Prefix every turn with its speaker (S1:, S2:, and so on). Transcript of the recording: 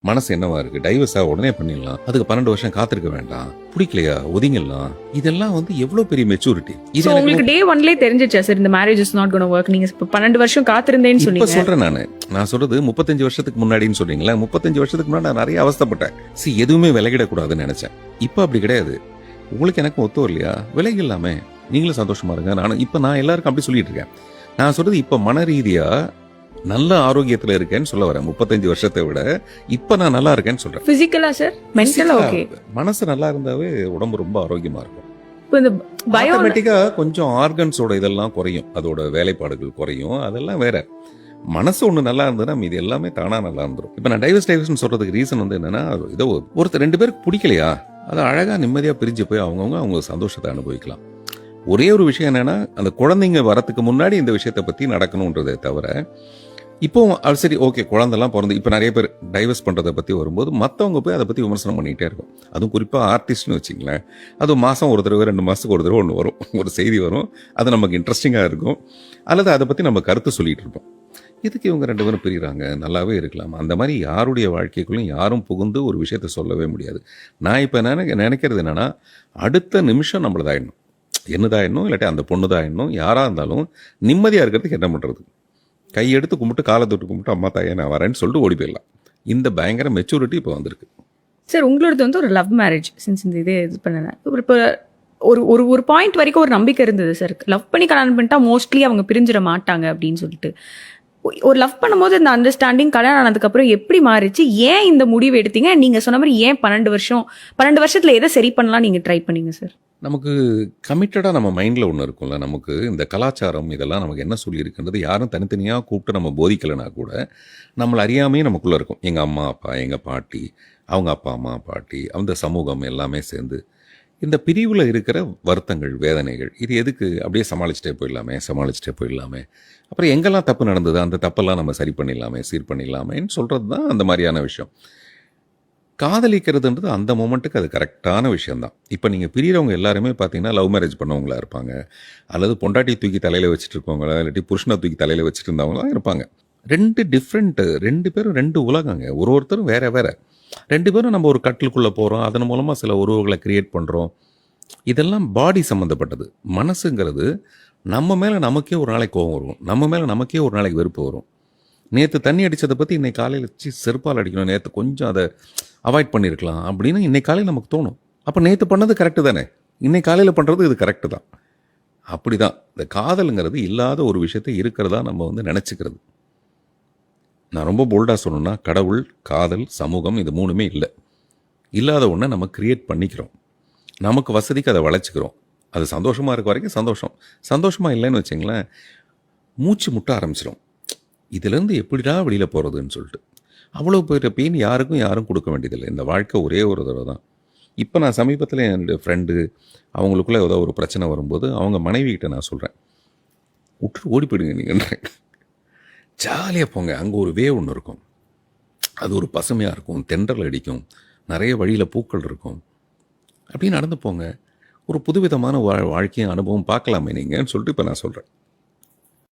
S1: மனசு என்னவா இருக்கு? டைவர்ஸா உடனே பண்ணிடலாம். அதுக்கு பன்னெண்டு வருஷம் காத்திருக்க வேண்டாம். பிடிக்கலையா? ஒதுங்கிடலாம். இதெல்லாம் வந்து எவ்வளவு பெரிய மெச்சூரிட்டி இது
S2: உங்களுக்கு டே ஒன்லயே தெரிஞ்சிச்சா சார் இந்த marriage is not gonna work நீங்க இப்ப பன்னெண்டு வருஷம் காத்திருந்தேன்னு சொன்னீங்க.
S1: சொல்றேன் நானு. நான் சொல்றது முப்பத்தஞ்சு வருஷத்துக்கு முன்னாடின்னு சொல்றீங்களா முப்பத்தஞ்சு வருஷத்துக்கு முன்னாடி நான் நிறைய அவஸ்தைப்பட்டேன். சி எதுவுமே விலகிடக்கூடாதுன்னு நினைச்சேன். இப்ப அப்படி கிடையாது. உங்களுக்கு எனக்கு ஒத்து வரலையா? விலகி இல்லாம நீங்களும் சந்தோஷமா இருங்க. நானும் இப்ப நான் எல்லாருக்கும் அப்படி சொல்லிட்டு இருக்கேன். நான் சொல்றது இப்ப மன ரீதியா நல்ல ஆரோக்கியத்துல இருக்கேன்னு சொல்ல வரேன். முப்பத்தஞ்சு வருஷத்தை விட இப்ப நான் நல்லா இருக்கேன்னு சொல்றேன்.
S2: பிசிக்கலா சார் மென்டலா ஓகே
S1: மனசு நல்லா இருந்தாவே உடம்பு ரொம்ப ஆரோக்கியமா இருக்கும். ஆட்டோமேட்டிக்கா கொஞ்சம் ஆர்கன்ஸோட இதெல்லாம் குறையும். அதோட வேலைப்பாடுகள் குறையும். அதெல்லாம் வேற. மனசு ஒண்ணு நல்லா இருந்ததுன்னா மீதி எல்லாமே தானா நல்லா இருந்துரும். இப்ப நான் டைவர்ஸ் டைவர்ஸ் சொல்றதுக்கு ரீசன் வந்து என்னன்னா ஏதோ ஒருத்தர் ரெண்டு பேருக்கு பிடிக்கலையா? அது அழகா நிம்மதியா பிரிஞ்சு போய் அவங்கவுங்க அவங்க சந்தோஷத்தை அனுபவிக்கலாம். ஒரே ஒரு விஷயம் என்னன்னா அந்த குழந்தைங்க வரத்துக்கு முன்னாடி இந்த விஷயத்தை பத்தி நடக்கணுன்றதே தவிர இப்போ அது சரி ஓகே குழந்தைலாம் பிறந்து இப்போ நிறைய பேர் டைவர்ஸ் பண்ணுறதை பற்றி வரும்போது மற்றவங்க போய் அதை பற்றி விமர்சனம் பண்ணிகிட்டே இருக்கும். அதுவும் குறிப்பாக ஆர்டிஸ்ட்னு வச்சிங்களேன் அது மாதம் ஒரு தடவை ரெண்டு மாதத்துக்கு ஒரு தடவை ஒன்று வரும். ஒரு செய்தி வரும். அது நமக்கு இன்ட்ரெஸ்டிங்காக இருக்கும். அல்லது அதை பற்றி நம்ம கருத்து சொல்லிகிட்டு இருப்போம். இதுக்கு இவங்க ரெண்டு பேரும் பிரிகிறாங்க நல்லாவே இருக்கலாம். அந்த மாதிரி யாருடைய வாழ்க்கைக்குள்ளும் யாரும் புகுந்து ஒரு விஷயத்த சொல்லவே முடியாது. நான் இப்போ நினைக்க நினைக்கிறது என்னென்னா அடுத்த நிமிஷம் நம்மளதாயிடணும் என்னதாயிடணும் இல்லாட்டி அந்த பொண்ணுதாயிடணும் யாராக இருந்தாலும் நிம்மதியாக இருக்கிறதுக்கு என்ன பண்ணுறது கையெடுத்து கும்பிட்டு காலை தொட்டு கும்பிட்டு அம்மா தாயே நான் வரேன்னு சொல்லிட்டு ஓடி போயிடலாம். இந்த பயங்கர மெச்சூரிட்டி இப்போ வந்திருக்கு.
S2: சார் உங்களோடது வந்து ஒரு லவ் மேரேஜ் சின்ஸ் இந்த இதே இது பண்ணல. ஒரு இப்போ ஒரு ஒரு ஒரு பாயிண்ட் வரைக்கும் ஒரு நம்பிக்கை இருந்தது சார் லவ் பண்ணி கல்யாணம் பண்ணிட்டா மோஸ்ட்லி அவங்க பிரிஞ்சிட மாட்டாங்க அப்படின்னு சொல்லிட்டு. ஒரு லவ் பண்ணும்போது இந்த அண்டர்ஸ்டாண்டிங் கல்யாணம் ஆனதுக்கப்புறம் எப்படி மாறிச்சு? ஏன் இந்த முடிவு எடுத்தீங்க? நீங்கள் சொன்ன மாதிரி ஏன் பன்னெண்டு வருஷம்? பன்னெண்டு வருஷத்தில் எதை சரி பண்ணலாம் நீங்கள் ட்ரை பண்ணீங்க சார்
S1: நமக்கு கமிட்டடாக நம்ம மைண்டில் ஒன்று இருக்கும்ல. நமக்கு இந்த கலாச்சாரம் இதெல்லாம் நமக்கு என்ன சொல்லியிருக்குன்றது யாரும் தனித்தனியாக கூப்பிட்டு நம்ம போதிக்கலைனா கூட நம்மளை அறியாமையே நமக்குள்ளே இருக்கும். எங்கள் அம்மா அப்பா எங்கள் பாட்டி அவங்க அப்பா அம்மா பாட்டி அந்த சமூகம் எல்லாமே சேர்ந்து இந்த பிரிவில் இருக்கிற வருத்தங்கள் வேதனைகள் இது எதுக்கு? அப்படியே சமாளிச்சிட்டே போயிடலாமே சமாளிச்சிட்டே போயிடலாமே. அப்புறம் எங்கெல்லாம் தப்பு நடந்தது? அந்த தப்பெல்லாம் நம்ம சரி பண்ணிடலாமே சீர் பண்ணிடலாமேன்னு சொல்கிறது தான் அந்த மாதிரியான விஷயம். காதலிக்கிறதுன்றது அந்த மூமெண்ட்டுக்கு அது கரெக்டான விஷயந்தான் இப்போ நீங்கள் பிரியறவங்க எல்லாருமே பார்த்தீங்கன்னா லவ் மேரேஜ் பண்ணவங்களா இருப்பாங்க. அல்லது பொண்டாட்டி தூக்கி தலையில் வச்சுட்டு இருக்கவங்களா இல்லாட்டி புருஷனை தூக்கி தலையில் வச்சுட்டு இருந்தவங்களாம் இருப்பாங்க. ரெண்டு டிஃப்ரெண்ட்டு ரெண்டு பேரும் ரெண்டு உலகங்க. ஒரு ஒருத்தரும் வேறு வேறு. ரெண்டு பேரும் நம்ம ஒரு கட்டிலுக்குள்ளே போகிறோம் அதன் மூலமாக சில உறவுகளை கிரியேட் பண்ணுறோம் இதெல்லாம் பாடி சம்மந்தப்பட்டது மனசுங்கிறது நம்ம மேலே நமக்கே ஒரு நாளைக்கு கோவம் வரும். நம்ம மேலே நமக்கே ஒரு நாளைக்கு வெறுப்பு வரும். நேற்று தண்ணி அடித்ததை பற்றி இன்னைக்கு காலையில் வச்சு செருப்பால் அடிக்கணும். நேற்று கொஞ்சம் அதை அவாய்ட் பண்ணியிருக்கலாம் அப்படின்னு இன்னைக்கு காலையில் நமக்கு தோணும். அப்போ நேற்று பண்ணது கரெக்டு தானே? இன்னைக்கு காலையில் பண்ணுறது இது கரெக்டு தான். அப்படி தான் இந்த காதலுங்கிறது இல்லாத ஒரு விஷயத்தை இருக்கிறதா நம்ம வந்து நினச்சிக்கிறது. நான் ரொம்ப போல்டாக சொல்லணும்னா கடவுள் காதல் சமூகம் இது மூணுமே இல்லை. இல்லாத ஒன்றை நம்ம கிரியேட் பண்ணிக்கிறோம். நமக்கு வசதிக்கு அதை வளைச்சிக்கிறோம் அது சந்தோஷமாக இருக்க வரைக்கும் சந்தோஷம். சந்தோஷமாக இல்லைன்னு வச்சிங்களேன் மூச்சு முட்ட ஆரம்பிச்சிடும் இதுலேருந்து எப்படிடா வெளியில் போகிறதுன்னு சொல்லிட்டு. அவ்வளோ போயிட்ட பெயின் யாருக்கும் யாரும் கொடுக்க வேண்டியதில்லை. இந்த வாழ்க்கை ஒரே ஒரு தடவை தான். இப்போ நான் சமீபத்தில் என்னுடைய ஃப்ரெண்டு அவங்களுக்குள்ளே ஏதோ ஒரு பிரச்சனை வரும்போது அவங்க மனைவி கிட்டே நான் சொல்கிறேன் விட்டுட்டு ஓடி போயிடுங்க நீங்கள் ஜாலியாக போங்க. அங்கே ஒரு வே ஒன்று இருக்கும். அது ஒரு பசுமையாக இருக்கும். தென்றல் அடிக்கும். நிறைய வழியில் பூக்கள் இருக்கும். அப்படியே நடந்து போங்க. ஒரு புதுவிதமான வா வாழ்க்கையும் அனுபவம் பார்க்கலாமே நீங்கன்னு சொல்லிட்டு இப்போ நான் சொல்கிறேன்